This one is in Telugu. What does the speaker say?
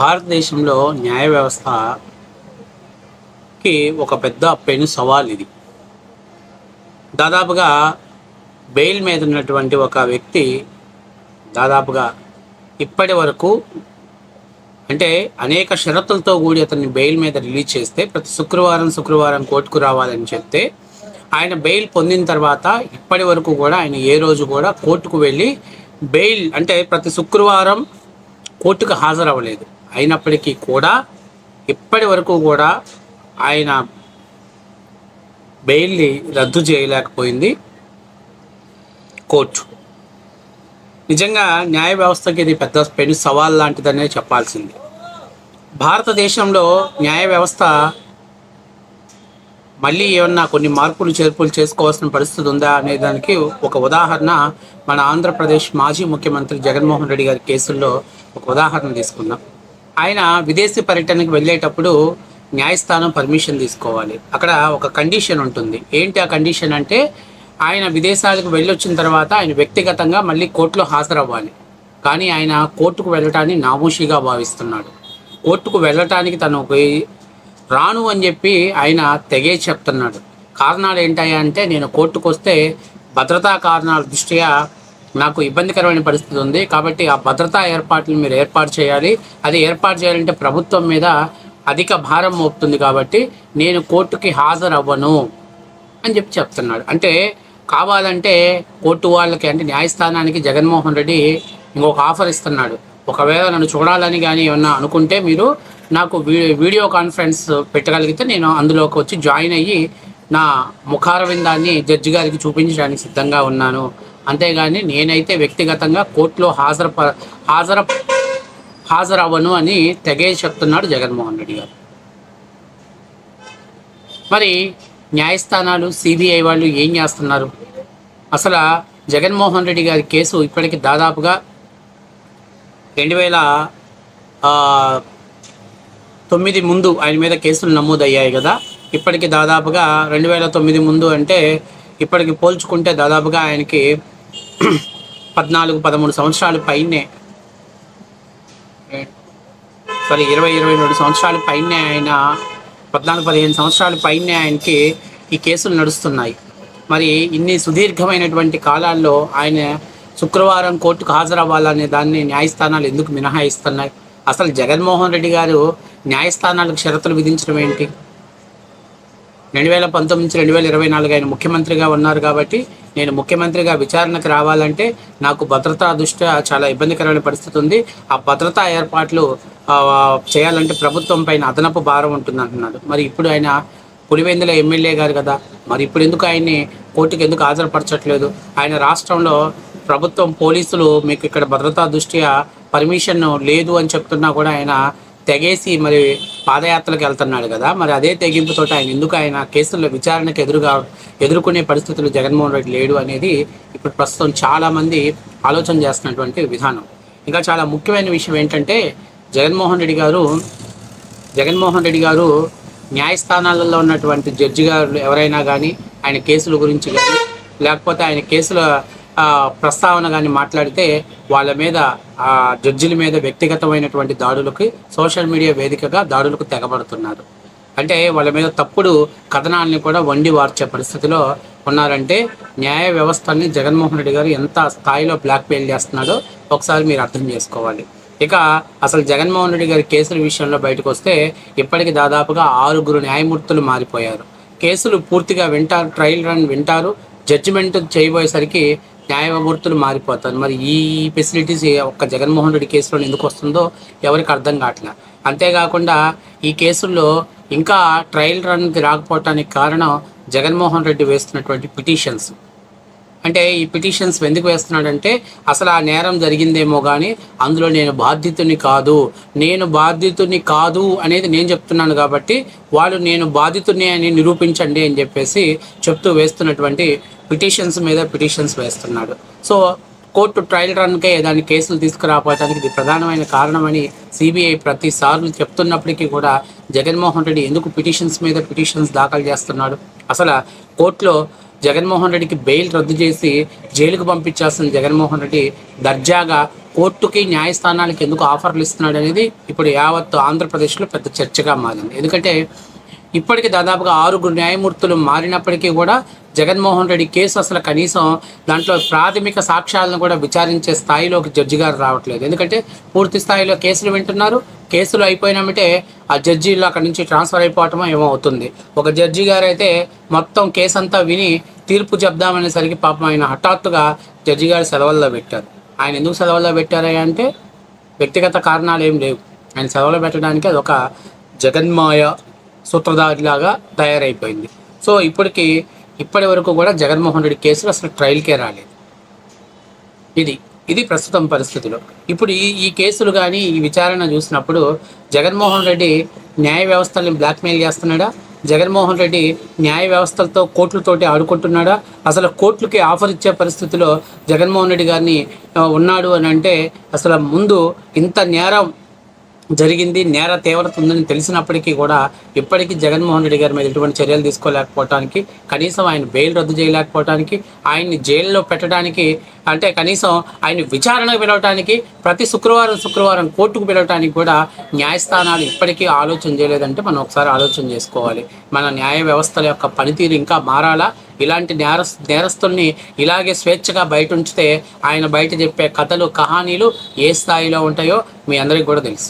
భారతదేశంలో న్యాయ వ్యవస్థకి ఒక పెద్ద పెను సవాల్ ఇది. దాదాపుగా బెయిల్ మీద ఉన్నటువంటి ఒక వ్యక్తి దాదాపుగా ఇప్పటి వరకు అంటే అనేక షరతులతో కూడి అతన్ని బెయిల్ మీద రిలీజ్ చేస్తే ప్రతి శుక్రవారం శుక్రవారం కోర్టుకు రావాలని చెప్తే ఆయన బెయిల్ పొందిన తర్వాత ఇప్పటి వరకు కూడా ఆయన ఏ రోజు కూడా కోర్టుకు వెళ్ళి బెయిల్ అంటే ప్రతి శుక్రవారం కోర్టుకు హాజరవ్వలేదు. అయినప్పటికీ కూడా ఇప్పటి వరకు కూడా ఆయన బెయిల్ని రద్దు చేయలేకపోయింది కోర్టు. నిజంగా న్యాయ వ్యవస్థకి ఇది పెద్ద పెను సవాల్ లాంటిదనే చెప్పాల్సింది. భారతదేశంలో న్యాయ వ్యవస్థ మళ్ళీ ఏమన్నా కొన్ని మార్పులు చేర్పులు చేసుకోవాల్సిన పరిస్థితి ఉందా అనే దానికి ఒక ఉదాహరణ మన ఆంధ్రప్రదేశ్ మాజీ ముఖ్యమంత్రి జగన్మోహన్ రెడ్డి గారి కేసుల్లో ఒక ఉదాహరణ తీసుకుందాం. ఆయన విదేశీ పర్యటనకు వెళ్ళేటప్పుడు న్యాయస్థానం పర్మిషన్ తీసుకోవాలి. అక్కడ ఒక కండిషన్ ఉంటుంది. ఏంటి ఆ కండిషన్ అంటే ఆయన విదేశాలకు వెళ్ళొచ్చిన తర్వాత ఆయన వ్యక్తిగతంగా మళ్ళీ కోర్టులో హాజరవ్వాలి. కానీ ఆయన కోర్టుకు వెళ్ళటాన్ని నామూషిగా భావిస్తున్నాడు. కోర్టుకు వెళ్ళటానికి తను పోయి రాను అని చెప్పి ఆయన తెగే చెప్తున్నాడు. కారణాలు ఏంటయ్యా అంటే నేను కోర్టుకు వస్తే భద్రతా కారణాల దృష్ట్యా నాకు ఇబ్బందికరమైన పరిస్థితి ఉంది. కాబట్టి ఆ భద్రతా ఏర్పాట్లు మీరు ఏర్పాటు చేయాలి. అది ఏర్పాటు చేయాలంటే ప్రభుత్వం మీద అధిక భారం మోపుతుంది కాబట్టి నేను కోర్టుకి హాజరవ్వను అని చెప్పి చెప్తున్నాడు. అంటే కావాలంటే కోర్టు వాళ్ళకి అంటే న్యాయస్థానానికి జగన్మోహన్ రెడ్డి ఇంకొక ఆఫర్ ఇస్తున్నాడు. ఒకవేళ నన్ను చూడాలని కానీ ఏమన్నా అనుకుంటే మీరు నాకు వీడియో కాన్ఫరెన్స్ పెట్టగలిగితే నేను అందులోకి వచ్చి జాయిన్ అయ్యి నా ముఖారవిందాన్ని జడ్జి గారికి చూపించడానికి సిద్ధంగా ఉన్నాను. అంతేగాని నేనైతే వ్యక్తిగతంగా కోర్టులో హాజరు హాజర హాజరవ్వను అని తెగే చెప్తున్నాడు జగన్మోహన్ రెడ్డి గారు. మరి న్యాయస్థానాలు సిబిఐ వాళ్ళు ఏం చేస్తున్నారు? అసలు జగన్మోహన్ రెడ్డి గారి కేసు ఇప్పటికి దాదాపుగా రెండు వేల తొమ్మిది ముందు ఆయన మీద కేసులు నమోదయ్యాయి కదా. ఇప్పటికి దాదాపుగా రెండు వేల తొమ్మిది ముందు అంటే ఇప్పటికి పోల్చుకుంటే దాదాపుగా ఆయనకి పద్నాలుగు పదమూడు సంవత్సరాలు పైనే. సారీ ఇరవై ఇరవై రెండు సంవత్సరాల పైనే ఆయన పద్నాలుగు పదిహేను సంవత్సరాల పైనే ఆయనకి ఈ కేసులు నడుస్తున్నాయి. మరి ఇన్ని సుదీర్ఘమైనటువంటి కాలాల్లో ఆయన శుక్రవారం కోర్టుకు హాజరవ్వాలనే దాన్ని న్యాయస్థానాలు ఎందుకు మినహాయిస్తున్నాయి? అసలు జగన్మోహన్ రెడ్డి గారు న్యాయస్థానాలకు షరతులు విధించడం ఏంటి? రెండు వేల పంతొమ్మిది నుంచి రెండు వేల ఇరవై నాలుగు ఆయన ముఖ్యమంత్రిగా ఉన్నారు కాబట్టి నేను ముఖ్యమంత్రిగా విచారణకు రావాలంటే నాకు భద్రతా దృష్ట్యా చాలా ఇబ్బందికరమైన పరిస్థితి ఉంది. ఆ భద్రతా ఏర్పాట్లు చేయాలంటే ప్రభుత్వం పైన అదనపు భారం ఉంటుంది అంటున్నాడు. మరి ఇప్పుడు ఆయన పులివెందుల ఎమ్మెల్యే గారు కదా మరి ఇప్పుడు ఎందుకు ఆయన్ని కోర్టుకు ఎందుకు హాజరుపరచట్లేదు? ఆయన రాష్ట్రంలో ప్రభుత్వం పోలీసులు మీకు ఇక్కడ భద్రతా దృష్ట్యా పర్మిషన్ లేదు అని చెప్తున్నా కూడా ఆయన తెగేసి మరి పాదయాత్రలకు వెళ్తున్నాడు కదా. మరి అదే తెగింపుతో ఆయన ఎందుకు ఆయన కేసుల్లో విచారణకు ఎదురుగా ఎదుర్కొనే పరిస్థితులు జగన్మోహన్ రెడ్డి లేడు అనేది ఇప్పుడు ప్రస్తుతం చాలామంది ఆలోచన చేస్తున్నటువంటి విధానం. ఇంకా చాలా ముఖ్యమైన విషయం ఏంటంటే జగన్మోహన్ రెడ్డి గారు జగన్మోహన్ రెడ్డి గారు న్యాయస్థానాలలో ఉన్నటువంటి జడ్జి గారు ఎవరైనా కానీ ఆయన కేసుల గురించి కానీ లేకపోతే ఆయన కేసుల ప్రస్తావన కానీ మాట్లాడితే వాళ్ళ మీద ఆ జడ్జిల మీద వ్యక్తిగతమైనటువంటి దాడులకి సోషల్ మీడియా వేదికగా దాడులకు తెగబడుతున్నారు. అంటే వాళ్ళ మీద తప్పుడు కథనాల్ని కూడా వండి వార్చే పరిస్థితిలో ఉన్నారంటే న్యాయ వ్యవస్థని జగన్మోహన్ రెడ్డి గారు ఎంత స్థాయిలో బ్లాక్మెయిల్ చేస్తున్నాడో ఒకసారి మీరు అర్థం చేసుకోవాలి. ఇక అసలు జగన్మోహన్ రెడ్డి గారి కేసుల విషయంలో బయటకు వస్తే ఇప్పటికి దాదాపుగా ఆరుగురు న్యాయమూర్తులు మారిపోయారు. కేసులు పూర్తిగా వింటారు ట్రయల్ రన్ వింటారు జడ్జిమెంట్ చేయబోయేసరికి న్యాయమూర్తులు మారిపోతారు. మరి ఈ ఫెసిలిటీస్ ఒక్క జగన్మోహన్ రెడ్డి కేసులో ఎందుకు వస్తుందో ఎవరికి అర్థం కావట్లే. అంతేకాకుండా ఈ కేసుల్లో ఇంకా ట్రయల్ రన్కి రాకపోవటానికి కారణం జగన్మోహన్ రెడ్డి వేస్తున్నటువంటి పిటిషన్స్. అంటే ఈ పిటిషన్స్ ఎందుకు వేస్తున్నాడంటే అసలు ఆ నేరం జరిగిందేమో కానీ అందులో నేను బాధితుని కాదు. నేను బాధితుని కాదు అనేది నేను చెప్తున్నాను కాబట్టి వాళ్ళు నేను బాధితుని అని నిరూపించండి అని చెప్పేసి చెప్తూ వేస్తున్నటువంటి పిటిషన్స్ మీద పిటిషన్స్ వేస్తున్నాడు. సో కోర్టు ట్రయల్ రన్కే దాని కేసులు తీసుకురాపోవడానికి ఇది ప్రధానమైన కారణమని సిబిఐ ప్రతిసార్లు చెప్తున్నప్పటికీ కూడా జగన్మోహన్ రెడ్డి ఎందుకు పిటిషన్స్ మీద పిటిషన్స్ దాఖలు చేస్తున్నాడు? అసలు కోర్టులో జగన్మోహన్ రెడ్డికి బెయిల్ రద్దు చేసి జైలుకు పంపించాల్సిన జగన్మోహన్ రెడ్డి దర్జాగా కోర్టుకి న్యాయస్థానానికి ఎందుకు ఆఫర్లు ఇస్తున్నాడు అనేది ఇప్పుడు యావత్ ఆంధ్రప్రదేశ్లో పెద్ద చర్చగా మారింది. ఎందుకంటే ఇప్పటికి దాదాపుగా ఆరుగురు న్యాయమూర్తులు మారినప్పటికీ కూడా జగన్మోహన్ రెడ్డి కేసు అసలు కనీసం దాంట్లో ప్రాథమిక సాక్ష్యాలను కూడా విచారించే స్థాయిలోకి జడ్జి గారు రావట్లేదు. ఎందుకంటే పూర్తి స్థాయిలో కేసులు వింటున్నారు. కేసులు అయిపోయినామంటే ఆ జడ్జీలు అక్కడి నుంచి ట్రాన్స్ఫర్ అయిపోవటం ఏమో అవుతుంది. ఒక జడ్జి గారు అయితే మొత్తం కేసు అంతా విని తీర్పు చెప్దామనేసరికి పాపం ఆయన హఠాత్తుగా జడ్జి గారు సెలవుల్లో పెట్టారు. ఆయన ఎందుకు సెలవుల్లో పెట్టారా అంటే వ్యక్తిగత కారణాలు ఏం లేవు. ఆయన సెలవులు పెట్టడానికి అది ఒక జగన్మాయ సూత్రధారిలాగా తయారైపోయింది. సో ఇప్పటికి ఇప్పటి వరకు కూడా జగన్మోహన్ రెడ్డి కేసులు అసలు ట్రయల్కే రాలేదు. ఇది ఇది ప్రస్తుతం పరిస్థితులు. ఇప్పుడు ఈ ఈ కేసులు కానీ ఈ విచారణ చూసినప్పుడు జగన్మోహన్ రెడ్డి న్యాయ వ్యవస్థల్ని బ్లాక్మెయిల్ చేస్తున్నాడా? జగన్మోహన్ రెడ్డి న్యాయ వ్యవస్థలతో కోర్టులతోటి ఆడుకుంటున్నాడా? అసలు కోర్టులకి ఆఫర్ ఇచ్చే పరిస్థితిలో జగన్మోహన్ రెడ్డి గారిని ఉన్నాడు అని అంటే అసలు ముందు ఇంత నేరం జరిగింది నేర తీవ్రత ఉందని తెలిసినప్పటికీ కూడా ఇప్పటికీ జగన్మోహన్ రెడ్డి గారి మీద ఎటువంటి చర్యలు తీసుకోలేకపోవటానికి కనీసం ఆయన బెయిల్ రద్దు చేయలేకపోవటానికి ఆయన్ని జైల్లో పెట్టడానికి అంటే కనీసం ఆయన విచారణకు పిలవటానికి ప్రతి శుక్రవారం శుక్రవారం కోర్టుకు పిలవటానికి కూడా న్యాయస్థానాలు ఇప్పటికీ ఆలోచన చేయలేదంటే మనం ఒకసారి ఆలోచన చేసుకోవాలి. మన న్యాయ వ్యవస్థల యొక్క పనితీరు ఇంకా మారాలా? ఇలాంటి నేర నేరస్తుల్ని ఇలాగే స్వేచ్ఛగా బయట ఉంచితే ఆయన బయట చెప్పే కథలు కహానీలు ఏ స్థాయిలో ఉంటాయో మీ అందరికీ కూడా తెలుసు.